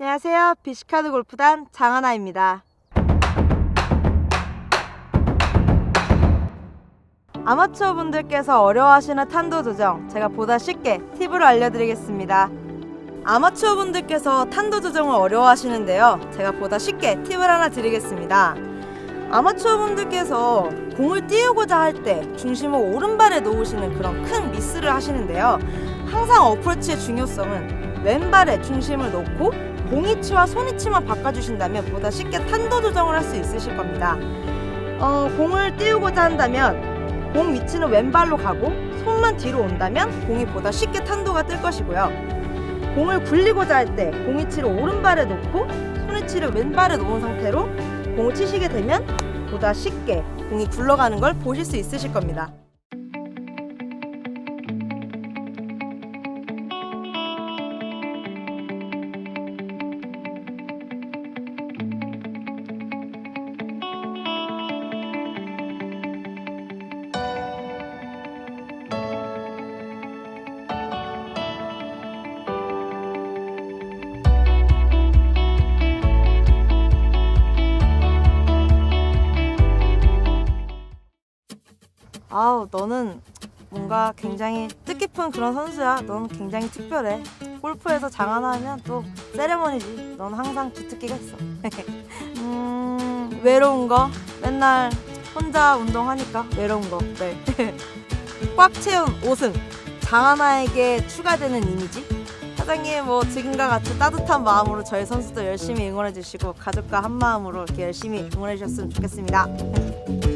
안녕하세요. 비시카드 골프단 장하나입니다. 아마추어 분들께서 어려워하시는 탄도 조정 제가 보다 쉽게 팁으로 알려드리겠습니다. 아마추어 분들께서 탄도 조정을 어려워하시는데요. 제가 보다 쉽게 팁을 하나 드리겠습니다. 아마추어 분들께서 공을 띄우고자 할 때 중심을 오른발에 놓으시는 그런 큰 미스를 하시는데요. 항상 어프로치의 중요성은 왼발에 중심을 놓고 공이치와 손이치만 바꿔주신다면 보다 쉽게 탄도 조정을 할 수 있으실 겁니다. 어, 공을 띄우고자 한다면 공 위치는 왼발로 가고 손만 뒤로 온다면 공이 보다 쉽게 탄도가 뜰 것이고요. 공을 굴리고자 할 때공 위치를 오른발에 놓고 손 위치를 왼발에 놓은 상태로 공을 치시게 되면 보다 쉽게 공이 굴러가는 걸 보실 수 있으실 겁니다. 아우 너는 뭔가 굉장히 뜻깊은 그런 선수야. 넌 굉장히 특별해. 골프에서 장 하나 하면 또 세레머니지. 넌 항상 주특기가 있어. 음 외로운 거 맨날 혼자 운동하니까 외로운 거. 네. 꽉 채운 5승. 장 하나에게 추가되는 이미지. 사장님 뭐 지금과 같이 따뜻한 마음으로 저희 선수들 열심히 응원해 주시고 가족과 한 마음으로 이렇게 열심히 응원해 주셨으면 좋겠습니다.